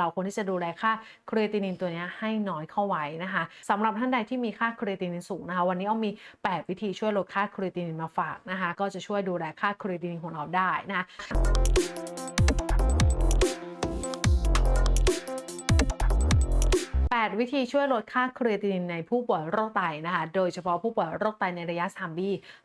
เราควรที่จะดูแลค่าครีเอตินินตัวนี้ให้น้อยเข้าไว้นะคะสำหรับท่านใดที่มีค่าครีเอตินินสูงนะคะวันนี้เอามี 8 วิธีช่วยลดค่าครีเอตินินมาฝากนะคะก็จะช่วยดูแลค่าครีเอตินินของเราได้นะคะ 8 วิธีช่วยลดค่าครีตินินในผู้ป่วยโรคไตนะคะ โดยเฉพาะผู้ป่วยโรคไตในระยะ 3B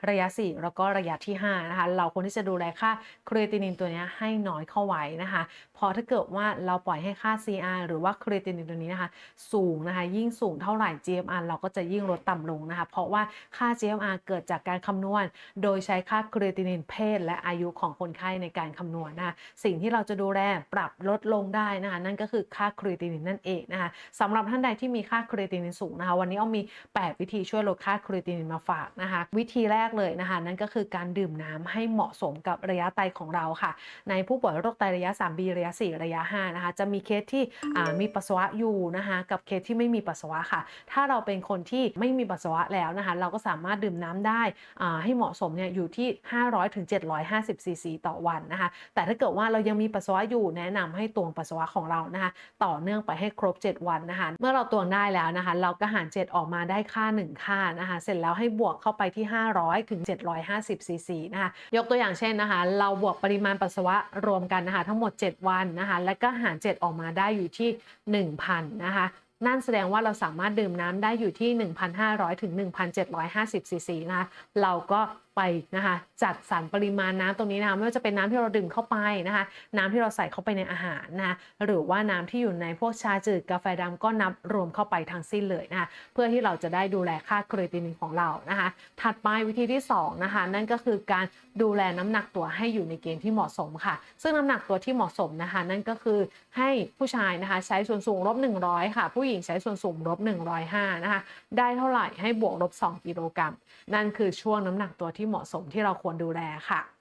ระยะ 4 แล้วก็ระยะที่ 5 นะคะ เราควรที่จะดูแลค่าครีตินินตัวนี้ให้น้อยเข้าไว้นะคะ พอถ้าเกิดว่าเราปล่อยให้ค่า CR หรือว่าครีตินินตัวนี้นะคะ สูงนะคะ ยิ่งสูงเท่าไหร่ GFR เราก็จะยิ่งลดต่ำลงนะคะ เพราะว่าค่า GFR เกิดจากการคำนวณ โดยใช้ค่าครีตินินเพศ และอายุของคนไข้ในการคำนวณนะคะ สิ่งที่เราจะดูแลปรับลดลงได้นะคะ นั่นก็คือค่าครีตินินนั่นเองนะคะสำหรับท่านใดที่มีค่าครีตินินสูงนะคะ วันนี้เอามี 8 วิธีช่วยลดค่าครีตินินมาฝากนะคะ วิธีแรกเลยนะคะ นั่นก็คือการดื่มน้ำให้เหมาะสมกับระยะไตของเราค่ะ ในผู้ป่วยโรคไตระยะ 3B ระยะ 4 ระยะ 5 นะคะ จะมีเคสที่มีปัสสาวะอยู่นะคะกับเคสที่ไม่มีปัสสาวะค่ะ ถ้าเราเป็นคนที่ไม่มีปัสสาวะแล้วนะคะ เราก็สามารถดื่มน้ำได้ให้เหมาะสมเนี่ยอยู่ที่ 500ถึง750ซีซีต่อวันนะคะ แต่ถ้าเกิดว่าเรายังมีปัสสาวะอยู่แนะนำให้ตวงปัสสาวะของเรานะคะ ต่อเนื่องไปให้ครบ 7 วันนะคะเมื่อเราตวงได้แล้วนะคะ เราก็หาร 7 ออกมาได้ค่า 1 ค่านะคะ เสร็จแล้วให้บวกเข้าไปที่ 500 ถึง 750ซีซีนะคะ ยกตัวอย่างเช่นนะคะ เราบวกปริมาณปัสสาวะรวมกันนะคะ ทั้งหมด 7 วันนะคะ แล้วก็หาร 7 ออกมาได้อยู่ที่ 1,000 นะคะนั่นแสดงว่าเราสามารถดื่มน้ำได้อยู่ที่ 1,500 ถึง 1,750ซีซีนะคะ เราก็ ไปนะคะจัดสรรปริมาณน้ำตรงนี้นะคะไม่ว่าจะเป็นน้ำที่เราดื่มเข้าไปนะคะน้ำที่เราใส่เข้าไปในอาหารนะคะหรือว่าน้ำที่อยู่ในพวกชาจืดกาแฟดำก็นับรวมเข้าไปทั้งสิ้นเลยนะคะเพื่อที่เราจะได้ดูแลค่าครีตินินของเรานะคะถัดไปวิธีที่2นะคะนั่นก็คือการดูแลน้ำหนักตัวให้อยู่ในเกณฑ์ที่เหมาะสมค่ะ ซึ่งน้ำหนักตัวที่เหมาะสมนะคะนั่นก็คือให้ผู้ชายนะคะใช้ส่วนสูงลบ100 ค่ะ ผู้หญิงใช้ส่วนสูงลบ105นะคะได้เท่าไหร่ให้บวกลบ2กิโลกรัมนั่นคือช่วงน้ำหนักตัวที่ที่เหมาะสมที่เราควรดูแลค่ะ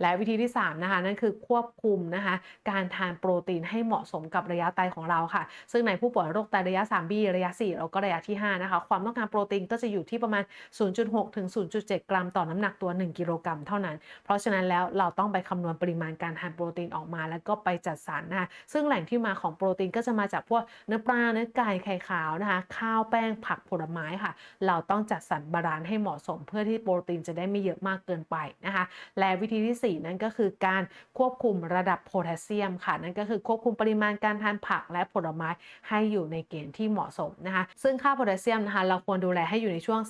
และวิธีที่3นะคะนั่นคือควบคุมนะคะการทานโปรตีนให้เหมาะสมกับระยะไตของเราค่ะ ซึ่งในผู้ป่วยโรคไตระยะ 3B ระยะ 4 แล้วก็ระยะที่5นะคะความต้องการโปรตีนก็จะอยู่ที่ประมาณ 0.6 ถึง 0.7 กรัมต่อน้ำหนักตัว 1 กิโลกรัมเท่านั้น เพราะฉะนั้นแล้วเราต้องไปคำนวณปริมาณการทานโปรตีนออกมา แล้วก็ไปจัดสรรนะคะซึ่งแหล่งที่มาของโปรตีนก็จะมาจากพวกเนื้อปลาเนื้อไก่ไข่ขาวนะคะข้าวแป้งผักผลไม้ค่ะ เราต้องจัดสรรบาลานซ์ให้เหมาะสม เพื่อที่โปรตีนจะได้ไม่เยอะมากเกินไปนะคะและวิธีที่4 นั่นก็คือการควบคุมระดับโพแทสเซียมค่ะ นั่นก็คือควบคุมปริมาณการทานผักและผลไม้ให้อยู่ในเกณฑ์ที่เหมาะสมนะคะ ซึ่งค่าโพแทสเซียมนะคะเราควรดูแลให้อยู่ในช่วง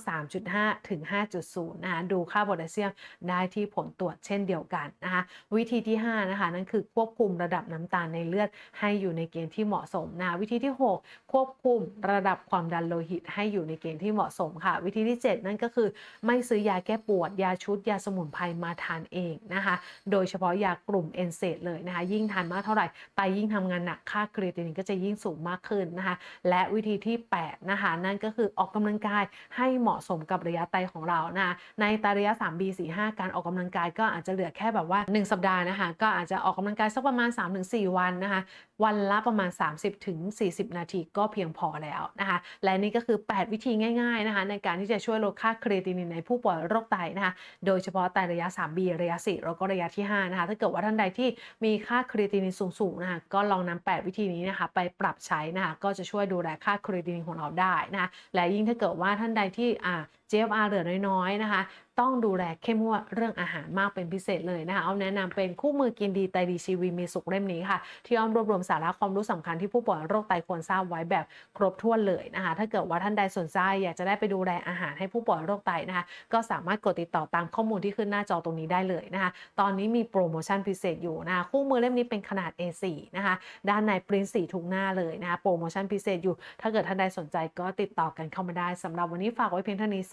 3.5 ถึง 5.0 นะคะ ดูค่าโพแทสเซียมได้ที่ผลตรวจเช่นเดียวกันนะคะ วิธีที่ 5 นะคะ นั่นคือควบคุมระดับน้ำตาลในเลือดให้อยู่ในเกณฑ์ที่เหมาะสมนะะวิธีที่ 6 ควบคุมระดับความดันโลหิตให้อยู่ในเกณฑ์ที่เหมาะสมค่ะ วิธีที่ 7 นั่นก็คือไม่ซื้อยาแก้ปวด ยาชุด ยาสมุนไพรมาทานเองนะคะโดยเฉพาะยากลุ่มเอนเซดเลยนะคะยิ่งทานมากเท่าไหร่ไตยิ่งทำงานหนักค่าครีเอตินินก็จะยิ่งสูงมากขึ้นนะคะและวิธีที่8นะคะนั่นก็คือออกกำลังกายให้เหมาะสมกับระยะไตของเรานะะในไตระยะ 3B 4 5 การออกกำลังกายก็อาจจะเหลือแค่แบบว่า 1 สัปดาห์นะคะก็อาจจะออกกำลังกายสักประมาณ 3-4 วันนะคะวันละประมาณ 30-40 นาทีก็เพียงพอแล้วนะคะและนี่ก็คือ 8 วิธีง่ายๆนะคะในการที่จะช่วยลดค่าครีเอตินินในผู้ป่วยโรคไตนะคะโดยเฉพาะไตระยะ 3B ระยะ4แล้วก็ระยะที่ 5 นะคะ ถ้าเกิดว่าท่านใดที่มีค่าครีตินินสูงๆนะคะก็ลองนำ8วิธีนี้นะคะไปปรับใช้นะคะก็จะช่วยดูแลค่าครีตินินของเราได้นะะและยิ่งถ้าเกิดว่าท่านใดที่อ่า GFR เหลือน้อยๆนะคะ ต้องดูแลเข้มงวดเรื่องอาหารมากเป็นพิเศษเลยนะคะเอาแนะนำเป็นคู่มือกินดีไตดีชีวีมีสุขเล่มนี้ค่ะ ที่อ้อมรวบรวมสาระความรู้สำคัญที่ผู้ป่วยโรคไตควรทราบไว้แบบครบถ้วนเลยนะคะ ถ้าเกิดว่าท่านใดสนใจอยากจะได้ไปดูแลอาหารให้ผู้ป่วยโรคไตนะคะ ก็สามารถกดติดต่อตามข้อมูลที่ขึ้นหน้าจอตรงนี้ได้เลยนะคะ ตอนนี้มีโปรโมชั่นพิเศษอยู่นะคะ คู่มือเล่มนี้เป็นขนาด A4 นะคะ ด้านในปริ้นสีทุกหน้าเลยนะคะ โปรโมชั่นพิเศษอยู่ ถ้าเกิดท่านใดสนใจก็ติดต่อกันเข้ามาได้สำหรับวันนี้ฝากไว้เพียงเท่านี้ส